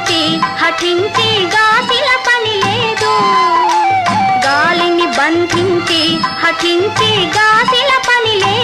హఠించి హఠించి గాసిల పని లేదు. గాలిని బంధించి హఠించి గాసిల పని లేదు.